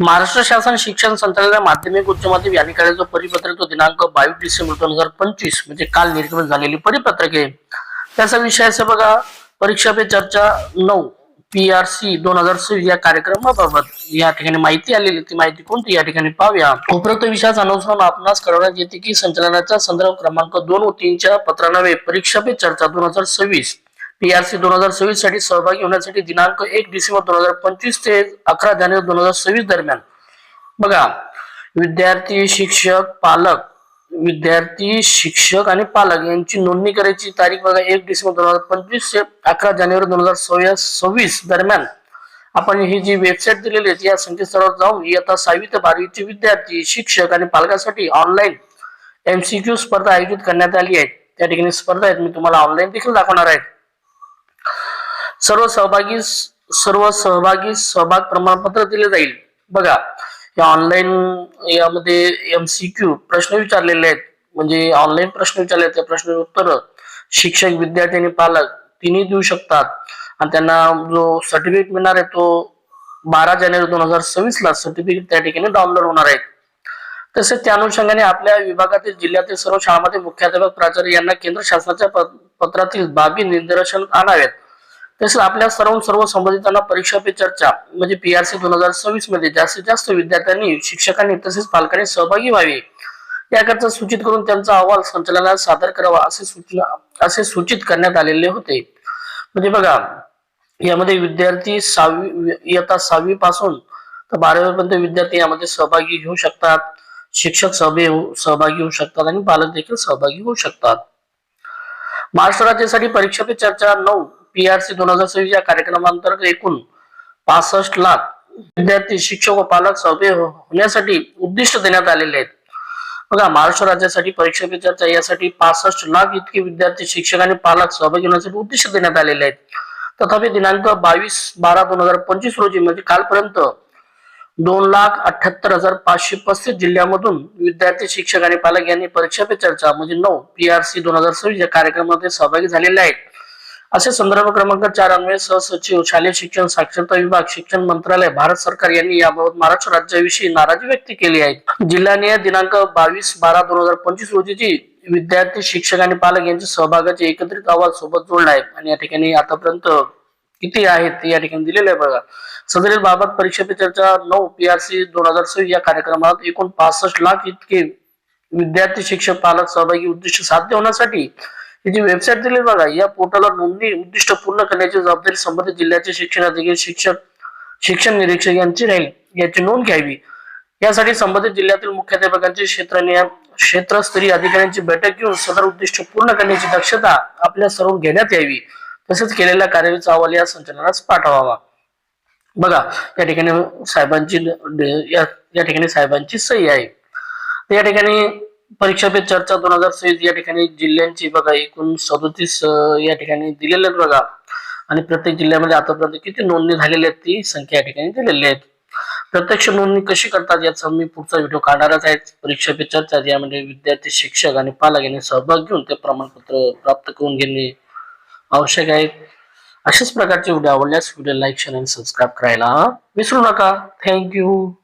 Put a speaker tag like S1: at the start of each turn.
S1: महाराष्ट्र शासन शिक्षण संचालनालय माध्यमिक उच्च माध्यमिक यांनी काढायचं परिपत्रक दिनांक बावीस डिसेंबर दोन हजार पंचवीस म्हणजे काल निर्गमन झालेली परिपत्रक. आहे त्याचा विषय असा बघा परीक्षा पे चर्चा नऊ पी आर सी दोन हजार सव्वीस या कार्यक्रमाबाबत या ठिकाणी माहिती आलेली ती माहिती कोणती या ठिकाणी पाहूया. उपरोक्त विषयाचा अनुसरून आपणास कळवण्यात येते की संचालनाचा संदर्भ क्रमांक दोन व तीनच्या पत्रानवे परीक्षा पे चर्चा दोन हजार सव्वीस. पीआरसी दोन हजार सव्वीससाठी सहभागी होण्यासाठी दिनांक एक डिसेंबर दोन हजार पंचवीस ते अकरा जानेवारी दोन हजार सव्वीस दरम्यान. बघा विद्यार्थी शिक्षक पालक विद्यार्थी शिक्षक आणि पालक यांची नोंदणी करायची तारीख बघा एक डिसेंबर दोन हजार पंचवीस ते अकरा जानेवारी दोन हजार सव्वीस दरम्यान. आपण ही जी वेबसाईट दिलेली आहे या संकेतस्थळावर जाऊन इयत्ता सहावी ते बारावीचे विद्यार्थी शिक्षक आणि पालकांसाठी ऑनलाईन एमसीक्यू स्पर्धा आयोजित करण्यात आली आहे. त्या ठिकाणी स्पर्धा आहेत मी तुम्हाला ऑनलाईन देखील दाखवणार आहे. सर्व सहभागी सर्व सहभागी सहभाग प्रमाणपत्र दिले जाईल. बघा या ऑनलाईन यामध्ये एमसीक्यू प्रश्न विचारलेले आहेत. म्हणजे ऑनलाईन प्रश्न विचारले त्या प्रश्न उत्तर शिक्षक विद्यार्थी आणि पालक तिन्ही देऊ शकतात. आणि त्यांना जो सर्टिफिकेट मिळणार आहे तो बारा जानेवारी दोन हजार सव्वीस ला सर्टिफिकेट त्या ठिकाणी डाउनलोड होणार आहे. तसेच त्या अनुषंगाने आपल्या विभागातील जिल्ह्यातील सर्व शाळांमध्ये मुख्याध्यापक प्राचार्य यांना केंद्र शासनाच्या पत्रातील बाबी निदर्शन आणाव्यात तसेच आपल्या सर्व सर्व संबंधितांना परीक्षा पे चर्चा म्हणजे पीआरसी दोन हजार सव्वीसमध्ये जास्तीत जास्त विद्यार्थ्यांनी शिक्षकांनी तसेच पालकांनी सहभागी व्हावे. याकरता सूचित करून त्यांचा अहवाल संचालनात सादर करावा असे सूचना असे सूचित करण्यात आलेले होते. म्हणजे बघा यामध्ये विद्यार्थी सहावी इयत्ता सहावी पासून तर बारावीपर्यंत विद्यार्थी यामध्ये सहभागी घेऊ शकतात. शिक्षक सहभागी होऊ- सहभागी होऊ शकतात आणि पालक देखील सहभागी होऊ शकतात. महाराष्ट्र राज्यासाठी परीक्षा पे चर्चा नऊ पी आर सी दोन हजार सव्वीस या कार्यक्रमांतर्गत एकूण पासष्ट लाख विद्यार्थी शिक्षक व पालक सहभागी हो- होण्यासाठी उद्दिष्ट देण्यात आलेले आहेत. बघा महाराष्ट्र राज्यासाठी परीक्षा पे चर्चा यासाठी पासष्ट लाख इतके विद्यार्थी शिक्षक आणि पालक सहभागी होण्यासाठी उद्दिष्ट देण्यात आलेले आहेत. तथापि दिनांक बावीस बारा दोन हजार पंचवीस रोजी म्हणजे कालपर्यंत दोन लाख अठ्याहत्तर हजार पाचशे पस्तीस जिल्ह्यामधून विद्यार्थी शिक्षक आणि पालक यांनी परीक्षा पे चर्चा म्हणजे नऊ पी आरसी दोन हजार सव्वीस या कार्यक्रमामध्ये सहभागी झालेले आहेत. असे संदर्भ क्रमांक चार अन्वय सहसचिव शालेय शिक्षण साक्षरता विभाग शिक्षण मंत्रालय भारत सरकार यांनी याबाबत महाराष्ट्र राज्याविषयी नाराजी व्यक्त केली आहे. जिल्ह्याने दिनांक बावीस बारा दोन हजार पंचवीस रोजीची विद्यार्थी शिक्षक आणि पालक यांच्या सहभागाचे एकत्रित अहवाल सोबत जोडला आहे आणि या ठिकाणी आतापर्यंत किती आहेत ते या ठिकाणी दिलेलं आहे बघा. सदरील बाबत परीक्षा पे चर्चा नऊ सी दोन हजार सव्वीस या कार्यक्रमात एकूण पासष्ट लाख इतके विद्यार्थी शिक्षक पालक सहभागी उद्दिष्ट साध्य होण्यासाठी जी वेबसाईट दिली बघा या पोर्टलवर नोंदणी उद्दिष्ट पूर्ण करण्याची जबाबदारी संबंधित जिल्ह्याचे शिक्षण अधिकारी शिक्षक शिक्षण निरीक्षक यांची राहील याची नोंद घ्यावी. यासाठी संबंधित जिल्ह्यातील मुख्याध्यापकांची क्षेत्रनिय क्षेत्रस्तरीय अधिकाऱ्यांची बैठक घेऊन सदर उद्दिष्ट पूर्ण करण्याची दक्षता आपल्या सर्व घेण्यात यावी. तसेच केलेल्या कार्यवाहीचा अहवाल या संचालनास पाठवावा. बघा या ठिकाणी साहेबांची या ठिकाणी साहेबांची सही आहे. या ठिकाणी परीक्षा पे चर्चा दोन हजार सव्वीस या ठिकाणी जिल्ह्यांची बघा एकूण सदोतीस या ठिकाणी दिलेले आहेत बघा. आणि प्रत्येक जिल्ह्यामध्ये आतापर्यंत किती नोंदणी झालेली आहेत ती संख्या या ठिकाणी दिलेली आहेत. प्रत्यक्ष नोंदणी कशी करतात याचा मी पुढचा व्हिडिओ काढणारच आहे. परीक्षा पे चर्चा यामध्ये म्हणजे विद्यार्थी शिक्षक आणि पालक यांनी सहभाग घेऊन ते प्रमाणपत्र प्राप्त करून घेणे आवश्यक आहे. अशाच प्रकारचे व्हिडिओ आवडल्यास व्हिडिओ लाईक शेअर आणि सबस्क्राईब करायला विसरू नका. थँक्यू.